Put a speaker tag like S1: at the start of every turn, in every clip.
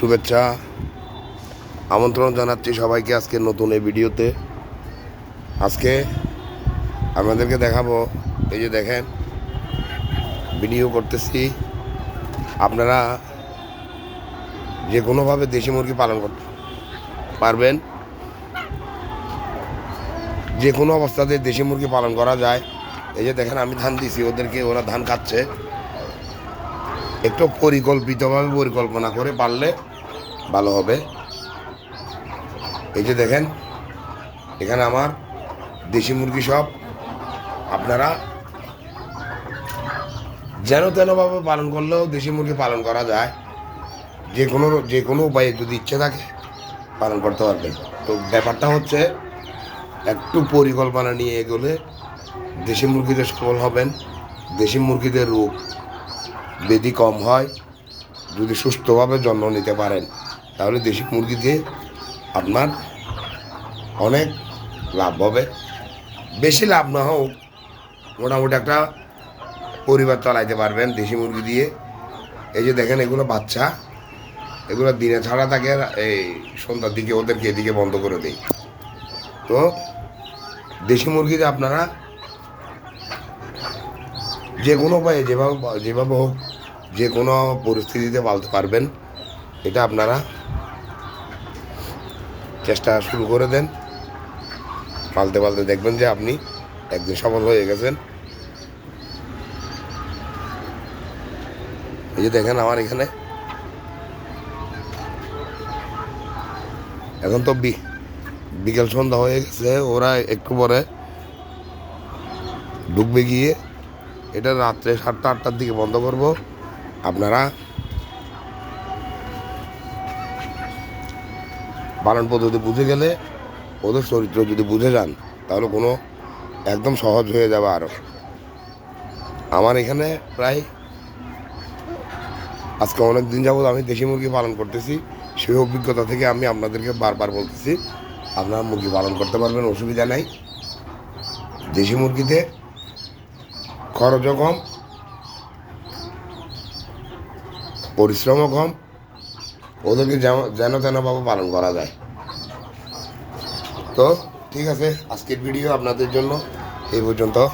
S1: শুভেচ্ছা। আমন্ত্রণ জানাচ্ছি সবাইকে আজকে নতুন এই ভিডিওতে। আজকে আপনাদেরকে দেখাবো, এই যে দেখেন ভিডিও করতেছি। আপনারা যে কোনোভাবে দেশি মুরগি পালন করতে পারবেন। যে কোনো অবস্থাতে দেশি মুরগি পালন করা যায়। এই যে দেখেন, আমি ধান দিছি, ওদেরকে ওরা ধান খাচ্ছে। একটু পরিকল্পিতভাবে পরিকল্পনা করে পারলে ভালো হবে। এই যে দেখেন, এখানে আমার দেশি মুরগি সব। আপনারা যেন তেনভাবে পালন করলেও দেশি মুরগি পালন করা যায়। যে কোনো যে কোনো উপায়ে যদি ইচ্ছে থাকে পালন করতে পারবেন। তো ব্যাপারটা হচ্ছে, একটু পরিকল্পনা নিয়ে এগোলে দেশি মুরগিদের সফল হবেন। দেশি মুরগিদের রোগ বেদি কম হয়। যদি সুস্থভাবে যত্ন নিতে পারেন তাহলে দেশি মুরগি দিয়ে আপনার অনেক লাভ হবে। বেশি লাভ না হোক, মোটামুটি একটা পরিবার চালাইতে পারবেন দেশি মুরগি দিয়ে। এই যে দেখেন, এগুলো বাচ্চা, এগুলো দিনে ছাড়া থাকে এই সন্ধ্যার দিকে ওদেরকে এদিকে বন্ধ করে দেই তো দেশি মুরগিতে আপনারা যে কোনো উপায়ে যেভাবে যেভাবে হোক, যে কোনো পরিস্থিতিতে পালতে পারবেন, এটা আপনারা চেষ্টা শুরু করে দেন। পালতে পালতে দেখবেন যে আপনি একদিন সফল হয়ে গেছেন। এই যে দেখেন আমার এখানে। এখন তো বিকেল সন্ধ্যা হয়ে গেছে, ওরা একটু পরে ঢুকবে গিয়ে। এটা রাত্রে সাতটা আটটার দিকে বন্ধ করব। আপনারা পালন পদ্ধতি বুঝে গেলে ওদের চরিত্র যদি বুঝে যান, তাহলে কোনো একদম সহজ হয়ে যাবে আরও আমার এখানে প্রায় আজকে অনেক দিন যাবত আমি দেশি মুরগি পালন করতেছি, সেই অভিজ্ঞতা থেকে আমি আপনাদেরকে বারবার বলতেছি, আপনারা মুরগি পালন করতে পারবেন, অসুবিধা নাই। দেশি মুরগিতে খরচও কম, পরিশ্রমও কম ওদেরকে যেন- যেন তেনভাবে পালন করা যায়। তো, ঠিক আছে, আজকের ভিডিও আপনাদের জন্য এই পর্যন্ত।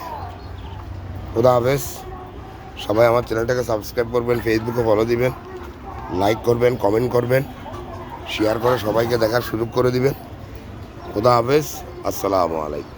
S1: খুদা হাফেজ। সবাই আমার চ্যানেলটাকে সাবস্ক্রাইব করবেন ফেসবুকে ফলো দিবেন লাইক করবেন কমেন্ট করবেন শেয়ার করে সবাইকে দেখার সুযোগ করে দিবেন। খুদা হাফেজ। আসসালামু আলাইকুম।